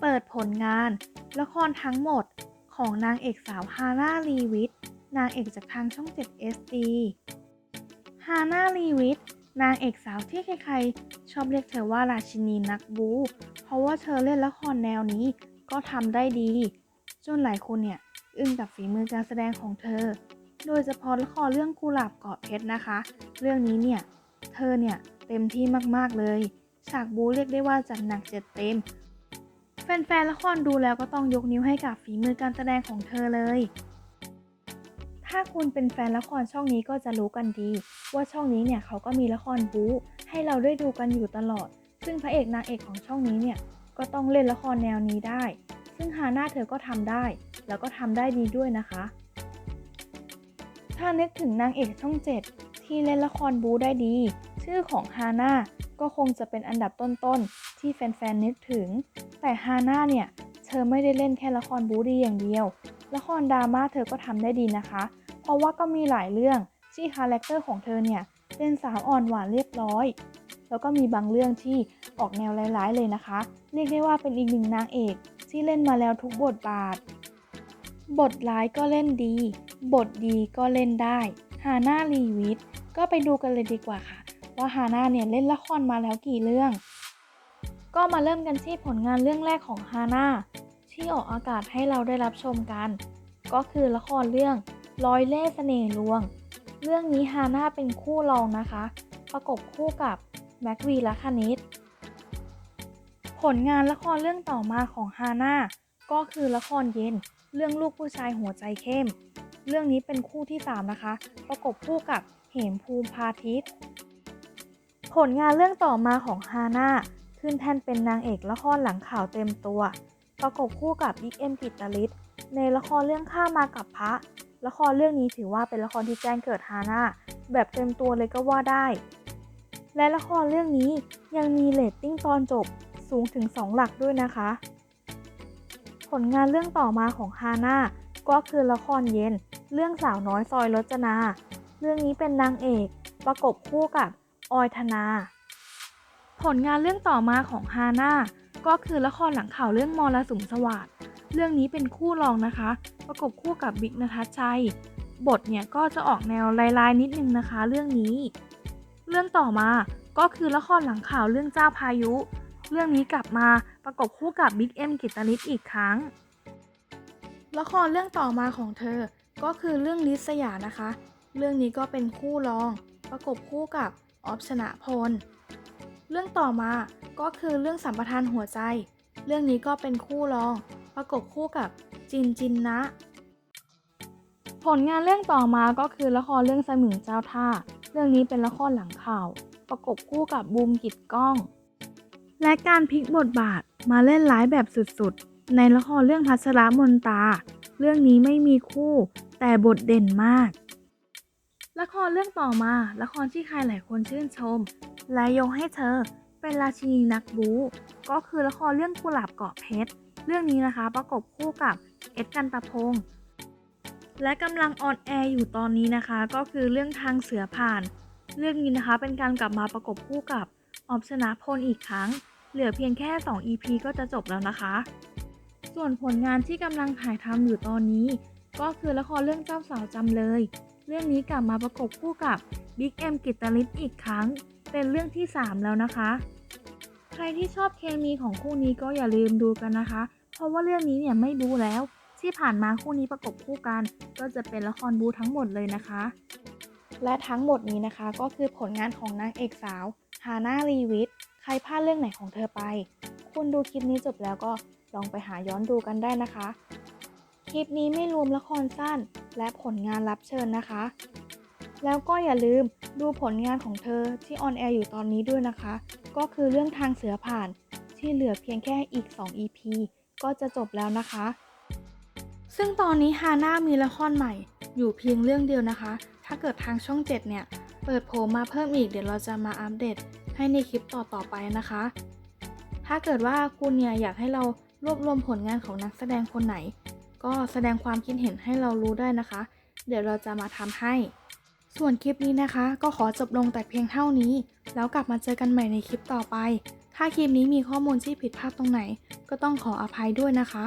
เปิดผลงาน ละครทั้งหมดของนางเอกสาวฮาน่าลีวิทนางเอกจากทางช่อง 7 SD ฮาน่าลีวิทนางเอกสาวที่ใครๆ ชอบเรียกเธอว่าราชินีนักบู เพราะว่าเธอเล่นละครแนวนี้ก็ทำได้ดี จนหลายคนเนี่ยอึ้งกับฝีมือการแสดงของเธอ โดยเฉพาะละครเรื่องกุหลาบเกาะเพชรนะคะ เรื่องนี้เนี่ย เธอเนี่ยเต็มที่มากๆเลย ฉากบูเรียกได้ว่าจัดหนักเจ็ดเต็ม แฟนๆละครดูแล้วก็ต้องยกนิ้วให้กับฝีมือการแสดงของเธอเลย ถ้าคุณเป็นแฟนละครช่องนี้ก็จะรู้กันดี ว่าช่องนี้เนี่ยเขาก็มีละครบู๊ให้เราได้ดูกันอยู่ตลอด ซึ่งพระเอกนางเอกของช่องนี้เนี่ยก็ต้องเล่นละครแนวนี้ได้ ซึ่งฮาน่าเธอก็ทำได้ แล้วก็ทำได้ดีด้วยนะคะ ถ้านึกถึงนางเอกช่อง 7 ที่เล่นละครบู๊ได้ดี ชื่อของฮาน่า ก็คงจะเป็นอันดับต้นๆ ที่แฟนๆนึกถึง แต่ฮาน่าเนี่ย เธอไม่ได้เล่นแค่ละครบูดีอย่างเดียว ละครดราม่าเธอก็ทำได้ดีนะคะ เพราะว่าก็มีหลายเรื่องที่คาแรคเตอร์ของเธอเนี่ย เป็นสาวอ่อนหวานเรียบร้อย แล้วก็มีบางเรื่องที่ออกแนวร้ายๆเลยนะคะ เรียกได้ว่าเป็นอีกหนึ่งนางเอก ที่เล่นมาแล้วทุกบทบาท บทร้ายก็เล่นดี บทดีก็เล่นได้ฮาน่าลีวิทก็ไปดูกันเลยดีกว่าค่ะ ว่าฮาน่าเนี่ยเล่นละครมาแล้วกี่เรื่อง ก็มาเริ่มกันที่ผลงานเรื่องแรกของฮาน่าที่ออกอากาศให้เราได้รับชมกัน ก็คือละครเรื่องร้อยเล่ห์เสน่ห์ลวง เรื่องนี้ฮาน่าเป็นคู่รองนะคะ ประกบคู่กับแม็กวีและคณิตผลงานละครเรื่องต่อมาของฮาน่าก็คือละครเย็น เรื่องลูกผู้ชายหัวใจเข้ม เรื่องนี้เป็นคู่ที่ 3 นะคะ ประกบคู่กับเหมภูมิพาทิต ผลงานเรื่องต่อมาของฮาน่าขึ้นแท่นเป็นนางเอกละครหลังข่าวเต็มตัว ประกบคู่กับบิ๊กเอ็มกิตลิศในละครเรื่องข้ามากับพระ ละครเรื่องนี้ถือว่าเป็นละครที่แจ้งเกิดฮาน่าแบบเต็มตัวเลยก็ว่าได้ และละครเรื่องนี้ยังมีเรตติ้งตอนจบสูงถึง 2 หลักด้วยนะคะ ผลงานเรื่องต่อมาของฮาน่าก็คือละครเย็น เรื่องสาวน้อยซอยรจนา เรื่องนี้เป็นนางเอกประกบคู่กับ ออยธนา ผลงานเรื่องต่อมาของฮาน่าก็คือละครหลังข่าวเรื่องมรสุมสวัสดเรื่องนี้เป็นคู่รองนะคะ ประกบคู่กับบิ๊กนทัชชัย บทเนี่ยก็จะออกแนวลายๆนิดนึงนะคะ เรื่องนี้ เรื่องต่อมาก็คือละครหลังข่าวเรื่องเจ้าพายุ เรื่องนี้กลับมาประกบคู่กับบิ๊กเอ็มกิตตลิศอีกครั้ง ละครเรื่องต่อมาของเธอ ก็คือเรื่องลิศยานะคะ เรื่องนี้ก็เป็นคู่รอง ประกบคู่กับ ออฟชนะพล เรื่องต่อมาก็คือเรื่องสัมปทานหัวใจ เรื่องนี้ก็เป็นคู่รอง ประกบคู่กับจินจินนะ ผลงานเรื่องต่อมาก็คือละครเรื่องสมิงเจ้าท่า เรื่องนี้เป็นละครหลังข่าว ประกบคู่กับบูมกิดก้อง และการพลิกบทบาทมาเล่นร้ายแบบสุดๆ ในละครเรื่องพัชรมนตา เรื่องนี้ไม่มีคู่ แต่บทเด่นมาก ละครเรื่องต่อมาละครที่ใครหลายคนชื่นชม และยกให้เธอ เป็นราชินีนักบู๊ก็คือละครเรื่องกุหลาบเกาะเพชรเรื่องนี้นะคะประกบคู่กับเอ็ดกันตะพงศ์และกำลังออนแอร์อยู่ตอนนี้นะคะ ก็คือเรื่องทางเสือผ่าน เรื่องนี้นะคะเป็นการกลับมาประกบคู่กับออมชนะพลอีกครั้ง เหลือเพียงแค่ 2 EP ก็จะจบแล้วนะคะ ส่วนผลงานที่กำลังถ่ายทำอยู่ตอนนี้ ก็คือละครเรื่องเจ้าสาวจำเลย เรื่องนี้กลับมาประกบคู่กับบิ๊กเอ็มกิตตลิศอีกครั้ง เป็นเรื่องที่ 3 แล้วนะคะ ใครที่ชอบเคมีของคู่นี้ก็อย่าลืมดูกันนะคะ เพราะว่าเรื่องนี้เนี่ยไม่บูแล้ว ที่ผ่านมาคู่นี้ประกบคู่กัน ก็จะเป็นละครบูทั้งหมดเลยนะคะ และทั้งหมดนี้นะคะก็คือผลงานของนางเอกสาวฮาน่าลีวิทใครพลาดเรื่องไหนของเธอไป คุณดูคลิปนี้จบแล้วก็ลองไปหาย้อนดูกันได้นะคะ คลิปนี้ไม่รวมละครสั้น และผลงานรับเชิญนะคะ แล้วก็อย่าลืมดูผลงานของเธอที่ออนแอร์อยู่ตอนนี้ด้วยนะคะ ก็คือเรื่องทางเสือผ่านที่เหลือเพียงแค่อีก 2 EP ก็จะจบแล้วนะคะ ซึ่งตอนนี้ฮาน่ามีละครใหม่อยู่เพียงเรื่องเดียวนะคะ ถ้าเกิดทางช่อง7เนี่ย เปิดโผมาเพิ่มอีกเดี๋ยวเราจะมาอัปเดตให้ในคลิปต่อๆไปนะคะ ถ้าเกิดว่าคุณเนี่ยอยากให้เรารวบรวมผลงานของนักแสดงคนไหน ก็แสดงความคิดเห็นให้เรารู้ได้นะคะ เดี๋ยวเราจะมาทำให้ ส่วนคลิปนี้นะคะ ก็ขอจบลงแต่เพียงเท่านี้ แล้วกลับมาเจอกันใหม่ในคลิปต่อไป ถ้าคลิปนี้มีข้อมูลที่ผิดพลาดตรงไหน ก็ต้องขออภัยด้วยนะคะ